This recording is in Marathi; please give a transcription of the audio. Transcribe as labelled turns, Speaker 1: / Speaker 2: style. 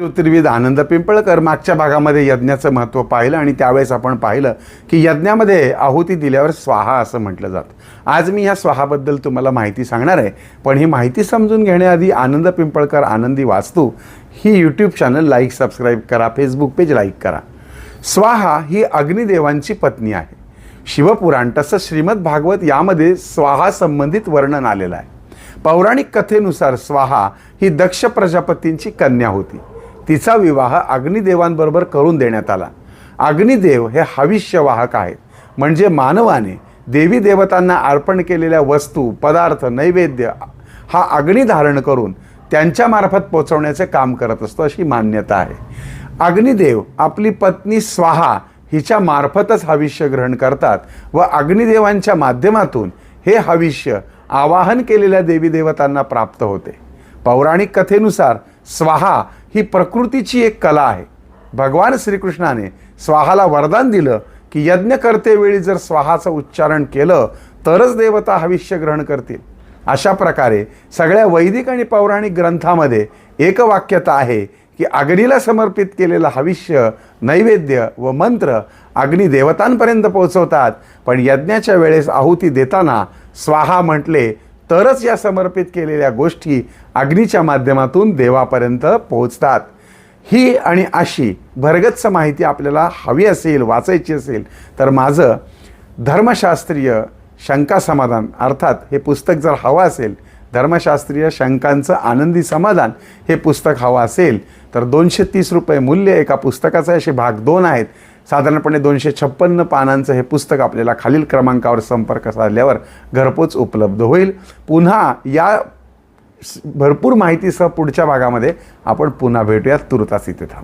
Speaker 1: ज्योतिर्विद आनंद पिंपळकर मागच्या भागामध्ये यज्ञाचं महत्त्व पाहिलं आणि त्यावेळेस आपण पाहिलं की यज्ञामध्ये आहुती दिल्यावर स्वाहा असं म्हटलं जातं. आज मी ह्या स्वाहाबद्दल तुम्हाला माहिती सांगणार आहे पण ही माहिती समजून घेण्याआधी आनंद पिंपळकर आनंदी वास्तू ही यूट्यूब चॅनल लाईक सबस्क्राईब करा फेसबुक पेज लाईक करा. स्वाहा ही अग्निदेवांची पत्नी आहे. शिवपुराण तसंच श्रीमद भागवत यामध्ये स्वाहा संबंधित वर्णन आलेलं आहे. पौराणिक कथेनुसार स्वाहा ही दक्ष प्रजापतींची कन्या होती. तिचा विवाह अग्निदेवांबरोबर करून देण्यात आला. अग्निदेव हे हविष्यवाहक आहेत. म्हणजे मानवाने देवी देवतांना अर्पण केलेल्या वस्तू पदार्थ नैवेद्य हा अग्नी धारण करून त्यांच्यामार्फत पोचवण्याचे काम करत असतो अशी मान्यता आहे. अग्निदेव आपली पत्नी स्वाहा हिच्या मार्फतच हविष्य ग्रहण करतात व अग्निदेवांच्या माध्यमातून हे हविष्य आवाहन केलेल्या देवी देवतांना प्राप्त होते. पौराणिक कथेनुसार स्वाहा ही प्रकृतीची एक कला आहे. भगवान श्रीकृष्णाने स्वाहाला वरदान दिलं की यज्ञ करतेवेळी जर स्वाहाचं उच्चारण केलं तरच देवता हविष्य ग्रहण करतील. अशा प्रकारे सगळ्या वैदिक आणि पौराणिक ग्रंथामध्ये एक वाक्यता आहे की अग्नीला समर्पित केलेलं हविष्य नैवेद्य व मंत्र अग्नी देवतांपर्यंत पोहोचवतात. पण यज्ञाच्या वेळेस आहुती देताना स्वाहा म्हटले तरच या समर्पित केलेल्या गोष्टी अग्नीच्या माध्यमातून देवापर्यंत पोहोचतात. ही आणि अशी भरगच्च माहिती आपल्याला हवी असेल वाचायची असेल तर माझं धर्मशास्त्रीय शंका समाधान अर्थात हे पुस्तक जर हवं असेल धर्मशास्त्रीय शंकांचं आनंदी समाधान हे पुस्तक हवं असेल तर दोनशे तीस रुपये मूल्य एका पुस्तकाचं असे भाग दोन आहेत. साधारणपणे दोनशे छप्पन्न पानांचं हे पुस्तक आपल्याला खालील क्रमांकावर संपर्क साधल्यावर घरपोच उपलब्ध होईल. पुन्हा या भरपूर माहितीसह पुढच्या भागामध्ये आपण पुन्हा भेटूयात. तुर्तास इथे थांब.